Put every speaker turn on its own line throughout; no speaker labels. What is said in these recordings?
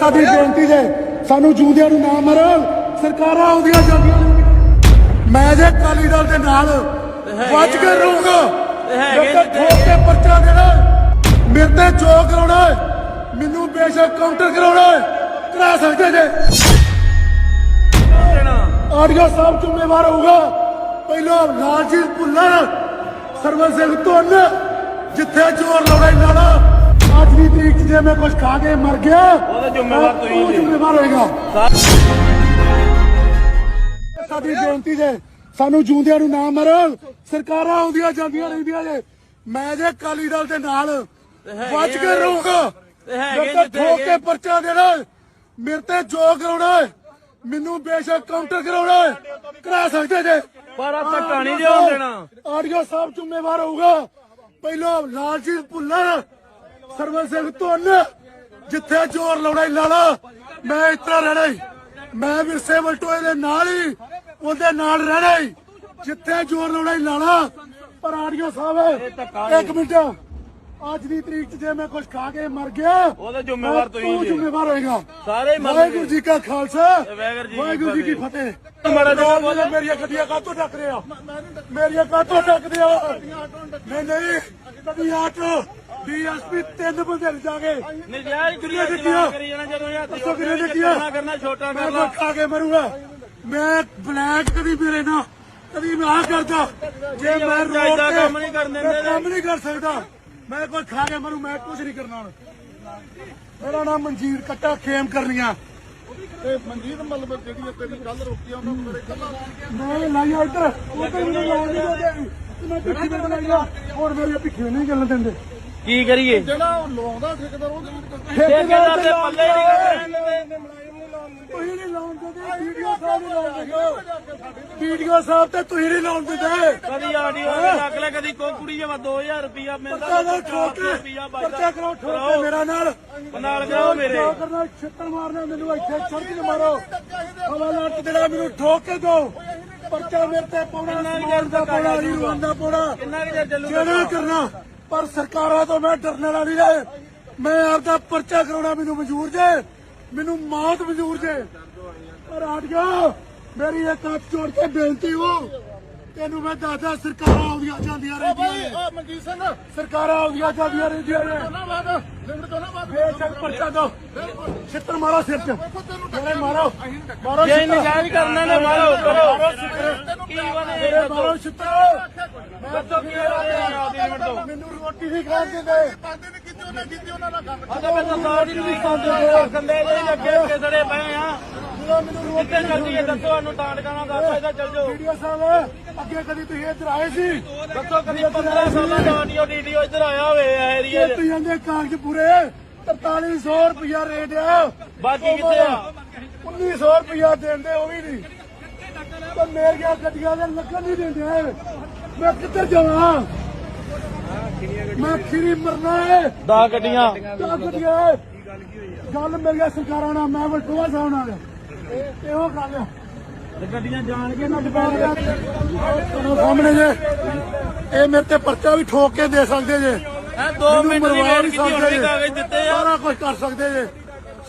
ਸਾਡੀ ਬੇਨਤੀ ਜੇ ਸਾਨੂੰ ਜੂਦਿਆਂ ਨੂੰ ਨਾ ਮਾਰੋ ਸਰਕਾਰਾਂ ਆਉਂਦੀਆਂ ਜਾਂਦੀਆਂ ਨੇ। ਮੈਂ ਜੇ ਕਾਲੀ ਦਲ ਦੇ ਨਾਲ ਵੱਜ ਕੇ ਰਹੂੰਗਾ
ਹੈਗੇ
ਠੋਕ ਕੇ ਪਰਚਾ ਦੇਣਾ ਮੇਰੇ ਤੇ ਜੋ ਕਰਾਉਣਾ ਮੈਨੂੰ ਬੇਸ਼ੱਕ ਕਾਊਂਟਰ ਕਰਾਉਣਾ ਕਰਾ ਸਕਦੇ ਜੇ। ਆਡੀਓ ਸਾਹਿਬ ਜ਼ਿੰਮੇਵਾਰ ਹੋਊਗਾ। ਪਹਿਲਾਂ ਲਾਲਜੀਤ ਭੁੱਲਰ ਸਰਵਨ ਸਿੰਘ ਧੁੰਨ ਜਿੱਥੇ ਜ਼ੋਰ ਲਾਉਣਾ ਲਾਉਣਾ ਅੱਜ ਦੀ ਤਰੀਕ 'ਚ ਜੇ ਮੈਂ ਕੁਝ ਖਾ ਕੇ ਮਰ ਗਿਆ
ਉਹਦਾ ਜ਼ਿੰਮੇਵਾਰ
ਤਾਂ
ਤੁਸੀਂ ਜੀ।
ਜ਼ਿੰਮੇਵਾਰ ਹੋਏਗਾ। ਸਾਡੀ ਬੇਨਤੀ ਜੇ ਸਾਨੂੰ ਜੂੰਦਿਆਂ ਨੂੰ ਨਾ ਮਾਰੋ ਸਰਕਾਰਾਂ ਆਉਂਦੀਆਂ ਜਾਂਦੀਆਂ ਰਹਿੰਦੀਆਂ ਜੇ। ਮੈਂ ਜੇ ਕਾਲੀ ਦਲ ਦੇ ਨਾਲ ਵੱਜ ਕੇ ਰਹੂੰਗਾ
ਤੇ ਹੈਗੇ ਜਿੱਥੇ
ਠੋਕ ਕੇ। ਪਰਚਾ ਦੇਣਾ ਮੇਰੇ ਤੇ ਜੋ ਕਰਾਉਣਾ ਮੈਨੂੰ ਬੇਸ਼ੱਕ ਕਾਊਂਟਰ ਕਰਾਉਣਾ ਕਰਾ ਸਕਦੇ ਜੇ।
ਪਰ ਆਹ ਧੱਕਾ ਨਹੀਂ ਦੇਣਾ।
ਆਡੀਓ ਸਾਹਿਬ ਜ਼ਿੰਮੇਵਾਰ ਹੋਊਗਾ। ਪਹਿਲਾਂ ਲਾਲਜੀਤ ਭੁੱਲਰ ਸਰਵਨ ਸਿੰਘ ਧੁੰਨ ਜਿੱਥੇ ਜ਼ੋਰ ਲਾਉਣਾ ਹੀ ਲਾਣਾ ਮੈਂ ਇਸ ਤਰ੍ਹਾਂ ਰਹਿਣਾ ਹੀ ਮੈਂ ਵਿਰਸੇ ਵਲਟੋਏ ਦੇ ਨਾਲ ਹੀ ਉਹਦੇ ਨਾਲ ਰਹਿਣਾ ਹੀ ਜਿੱਥੇ ਜ਼ੋਰ ਲਾਉਣਾ ਹੀ ਲਾਣਾ ਪਰ ਆਡੀਓ ਸਾਹਿਬ ਇੱਕ ਮਿੰਟ। ਅੱਜ ਦੀ ਤਰੀਕ 'ਚ ਜੇ ਮੈਂ ਕੁਝ ਖਾ ਕੇ ਮਰ ਗਿਆ
ਉਹਦਾ ਜ਼ਿੰਮੇਵਾਰ
ਤਾਂ
ਜੀ।
ਜ਼ਿੰਮੇਵਾਰ ਹੋਏਗਾ।
ਸਾਰੇ ਮਰਨਗੇ।
ਵਾਹਿਗੁਰੂ ਜੀ ਕਾ ਖਾਲਸਾ
ਵਾਹਿਗੁਰੂ ਜੀ ਕੀ ਫਤਿਹ। ਮਾੜਾ ਜਿਹਾ
ਕਹਿੰਦੇ ਮੇਰੀਆਂ ਗੱਡੀਆਂ ਕਾਹਤੋਂ ਡੱਕ ਰਹੇ ਆ? ਮੇਰੀਆਂ ਕਾਹਤੋਂ ਡੱਕਦੇ ਆ? ਨਹੀਂ ਨਹੀਂ। ਕਦੀ ਆਟ। ਡੀਐਸਪੀ ਤਿੰਨ ਬੰਦੇ ਲੈ ਜਾ ਕੇ
ਨਜਾਇਜ਼
ਗੱਡੀਆਂ?
ਕਰੀ ਜਾਣਾ ਜਦੋਂ ਇਹ ਹੱਥ
ਦੱਸੋ
ਜੋੜ
ਕਿੰਨੀਆਂ
ਕੇ
ਗੱਡੀਆਂ?
ਕਰਨਾ ਕਰਨਾ ਛੋਟਾ
ਮੈਂ
ਕਰ
ਤਾਂ
ਲਾ
ਖਾ ਕੇ ਮਰੂੰਗਾ। ਮੈਂ ਬਲੈਕ ਕਦੀ ਮੇਰੇ ਨਾਲ ਕਦੀ ਮੈਂ ਆ ਕਰਦਾ। ਜੇ ਮੈਂ ਰੋਡ ਤੇ
ਕੰਮ ਨਹੀਂ ਕਰਨ ਦਿੰਦੇ
ਕੰਮ ਨਹੀਂ ਕਰ ਸਕਦਾ। ਮੈਂ ਕੋਈ ਖਾ ਕੇ ਮਰੂ ਮੈਂ ਕੁਝ ਨਹੀਂ ਕਰਨਾ ਮੇਰਾ ਨਾਮ ਮਨਜੀਤ ਕੱਟਾ ਖੇਮ ਕਰਨੀਆਂ।
ਤੇ ਮਨਜੀਤ ਮਤਲਬ ਜਿਹੜੀ ਤੇਰੀ ਗੱਲ ਰੋਕੀ ਆ ਉਹਨਾਂ ਨੂੰ ਮੇਰੇ ਗੱਲਾਂ
ਮੈਂ ਲਾਈਆ ਇੱਧਰ। ਉੱਧਰ ਮੈਨੂੰ ਲਾਉਣ ਨਹੀਂ ਦਿੰਦੇ। ਤੇ ਮੈਂ ਪਿੱਛੇ ਤੇ ਲਾਈਆ ਹੋਰ ਮੇਰੇ ਪਿੱਛੇ ਨਹੀਂ ਚੱਲਣ ਦਿੰਦੇ।
ਕੀ ਕਰੀਏ?
ਜਿਹੜਾ ਉਹ ਲਾਉਂਦਾ ਠੇਕੇਦਾਰ ਉਹ
ਠੇਕੇਦਾਰ ਦੇ ਪੱਲੇ ਨਹੀਂ ਰਹਿਣ ਦਿੰਦੇ
ਤੁਸੀਂ ਨਹੀਂ ਲਾਉਣ ਦਿੰਦੇ ਵੀਡੀਓ ਸਾਹਿਬ ਨਹੀਂ ਲਾਉਣ ਦਿੰਦੇ ਵੀਡੀਓ ਸਾਹਿਬ ਤੇ ਤੁਸੀਂ ਨਹੀਂ ਲਾਉਣ ਦਿੰਦੇ
ਕਦੀ ਆਡੀਓ ਰੱਖ ਲੈ ਕਦੀ ਕੋ ਕੁੜੀ ਜਵਾ 2000 ਰੁਪਿਆ ਮਿਲਦਾ
ਪਰਚਾ ਕਰੋ ਠੋਕ ਕੇ
ਰੁਪਿਆ
ਪਰਚਾ ਕਰੋ ਠੋਕ ਕੇ ਮੇਰਾ ਨਾਲ।
ਨਾਲ ਕਰਾਓ ਮੇਰੇ।
ਜੋ ਕਰਨਾ ਛਿੱਤਰ ਮਾਰਨਾ ਮੈਨੂੰ ਇੱਥੇ ਸੜਕ 'ਤੇ ਮਾਰੋ। ਹਵਾਲਾ ਤੇ ਜਿਹੜਾ ਮੈਨੂੰ ਠੋਕ ਕੇ ਦੋ ਪਰਚਾ ਮੇਰੇ ਤੇ ਪਾਉਣਾ ਦਾ ਪਾਉਣਾ ਹੀਰੋਨ ਦਾ ਪਾਉਣਾ।
ਕਿੰਨਾ ਕਿ ਚੱਲੂਗਾ
ਜਿਹੜਾ ਕਰਨਾ? ਪਰ ਸਰਕਾਰਾਂ ਤੋਂ ਮੈਂ ਡਰਨ ਵਾਲਾ ਨਹੀਂ ਰਹੇ। ਮੈਂ ਆਪਦਾ ਪਰਚਾ ਕਰਾਉਣਾ ਮੈਨੂੰ ਮਨਜ਼ੂਰ ਜੇ। ਮੈਨੂੰ ਮੌਤ ਮਨਜ਼ੂਰ ਜੇ। ਪਰ ਹਟ ਜਾ ਮੇਰੀ ਇੱਕ ਹੱਥ ਜੋੜ ਕੇ ਬੇਨਤੀ ਹੋ। ਤੈਨੂੰ ਮੈਂ ਦੱਸਦਾ ਸਰਕਾਰਾਂ ਆਉਂਦੀਆਂ ਜਾਂਦੀਆਂ ਰਹਿੰਦੀਆਂ ਨੇ।
ਮਨਜੀਤ ਸਿੰਘ।
ਸਰਕਾਰਾਂ ਆਉਂਦੀਆਂ ਜਾਂਦੀਆਂ ਰਹਿੰਦੀਆਂ ਨੇ।
ਲਿਮਟ ਤੋਂ ਨਾ ਬਾਦ
ਬੇਸ਼ੱਕ ਪਰਚਾ ਦੋ। ਛਿੱਤਰ ਮਾਰੋ ਸਿਰ 'ਚ। ਮੇਰੇ ਮਾਰੋ। ਮਾਰੋ।
ਜੇ
ਛਿੱਤਰ।
ਨਜਾਇਜ਼ ਕਰਨਾ ਨਾ ਮਾਰੋ ਕਰੋ
ਮਾਰੋ ਛਿੱਤਰ।
ਕੀ ਬਣੇ
ਮੇਰੇ ਛਿੱਤਰ।
ਦੱਸੋ ਕੀ
ਰੋਟੀ ਨਹੀਂ ਖਾਣ ਦਿੰਦੇ
ਪਾਉਂਦੇ ਨੇ ਕੀਤੀ ਉਹਨੇ ਕੀਤੀ ਉਹਨਾਂ ਨਾਲ ਗੱਲ
ਅਦਾ ਮੈਂ ਤਾਂ ਸਾਰੀ ਨਹੀਂ ਖਾਂਦੇ ਕੰਦੇ ਦੇ ਲੱਗੇ ਕਿਸੜੇ ਪਏ ਆ ਕਿੱਥੇ ਚੱਲੀਏ ਦੱਸੋ ਸਾਨੂੰ ਤਾਂ ਟਿਕਾਣਾ ਦੱਸ ਇਹਦਾ ਚੱਲ ਜਾਓ।
ਵੀਡੀਓ ਸਾਹਿਬ ਅੱਗੇ ਕਦੀ ਤੁਸੀਂ ਇੱਧਰ ਆਏ ਸੀ?
ਦੱਸੋ ਕਦੀ 15 ਸਾਲਾਂ ਦਾ ਆਡੀਓ ਡੀਡੀਓ ਇੱਧਰ ਆਇਆ ਹੋਵੇ ਏਰੀਏ 'ਚ।
ਤੁਸੀਂ ਜਾਂਦੇ ਕਾਗਜ਼ ਪੂਰੇ 4300 ਰੁਪਇਆ ਰੇਟ ਆ।
ਬਾਕੀ ਕਿੱਥੇ ਆ?
1900 ਰੁਪਇਆ ਦਿੰਦੇ ਉਹ ਵੀ ਨਹੀਂ। ਤੇ ਮੇਰੀਆਂ ਗੱਡੀਆਂ ਦੇ ਲੱਗਣ ਨਹੀਂ ਦਿੰਦੇ। ਮੈਂ ਕਿੱਧਰ ਜਾਵਾਂ? ਮੈਂ ਖੀਰੀ ਮਰਨਾ ਹੈ
10 ਗੱਡੀਆਂ।
ਤਾਂ ਗੱਡੀਆਂ ਗੱਲ ਮੇਰੀਆਂ ਸਰਕਾਰਾਂ ਨਾਲ ਮੈਂ ਵਲਟੋਆ ਸਾਹਿਬ ਨਾਲ। ਇਹ- ਗੱਲ ਆ।
ਗੱਡੀਆਂ ਜਾਣ ਕੇ
ਇਹਨਾਂ ਦੁਕਾਨ ਦੇ। ਸਾਹਮਣੇ ਜੇ। ਇਹ ਮੇਰੇ ਤੇ ਪਰਚਾ ਵੀ ਠੋਕ ਕੇ ਦੇ ਸਕਦੇ ਜੇ।
ਇਹ 2
ਮੈਨੂੰ
ਮਿੰਟ ਦੀ ਵੇਟ
ਨਹੀਂ
ਕੀਤੀ ਹੋਣੀ। ਕਾਗਜ਼ ਦਿੱਤੇ ਆ।
ਸਾਰਾ ਕੁਝ ਕਰ ਸਕਦੇ ਜੇ।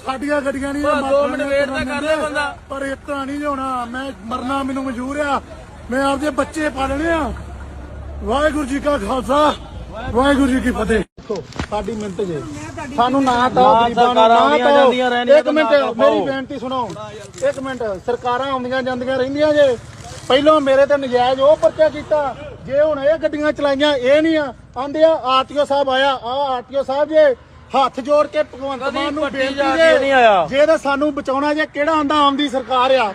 ਸਾਡੀਆਂ ਗੱਡੀਆਂ ਨਹੀਂ
ਬਸ ਦੋ ਮਿੰਟ wait ਤਾਂ ਕਰ ਲੈ ਬੰਦਾ।
ਪਰ ਤਰ੍ਹਾਂ ਨਹੀਂ ਹੋਣਾ। ਮੈਂ ਮਰਨਾ ਮੈਨੂੰ ਮਨਜ਼ੂਰ ਆ। ਮੈਂ ਆਪਦੇ ਬੱਚੇ ਪਾਲਣੇ ਆ। ਵਾਹਿਗੁਰੂ ਜੀ ਕਾ ਖਾਲਸਾ। ਵਾਹਿਗੁਰੂ ਜੀ ਕੀ ਫਤਿਹ। ਸਾਡੀ ਮਿੰਟ ਜੇ। ਸਾਨੂੰ ਨਾ ਤਾਂ ਗਰੀਬਾਂ ਨੂੰ ਤਾਂ
ਜਾਂਦੀਆਂ ਰਹਿੰਦੀਆਂ
ਇੱਕ ਮਿੰਟ ਮੇਰੀ। ਬੇਨਤੀ ਸੁਣੋ। ਇੱਕ ਮਿੰਟ ਸਰਕਾਰਾਂ ਆਉਂਦੀਆਂ ਜਾਂਦੀਆਂ ਰਹਿੰਦੀਆਂ ਜੇ। ਪਹਿਲਾਂ ਮੇਰੇ ਤੇ ਨਜਾਇਜ਼ ਉਹ ਪਰਚਾ ਕੀਤਾ। ਜੇ ਹੁਣ ਇਹ ਗੱਡੀਆਂ ਚਲਾਈਆਂ ਇਹ ਨਹੀਂ ਆ। ਆਂਦੇ ਆ ਆਰਟੀਓ ਸਾਹਿਬ ਆਇਆ। ਆ ਆਰਟੀਓ ਸਾਹਿਬ ਜੇ ਹੱਥ ਜੋੜ ਕੇ ਭਗਵੰਤ ਮਾਨ ਨੂੰ ਬੇਨਤੀ
ਜਾ।
ਜੇ ਤਾਂ ਸਾਨੂੰ ਬਚਾਉਣਾ ਜੇ ਕਿਹੜਾ ਆਂਦਾ ਆਉਂਦੀ ਸਰਕਾਰ ਆ।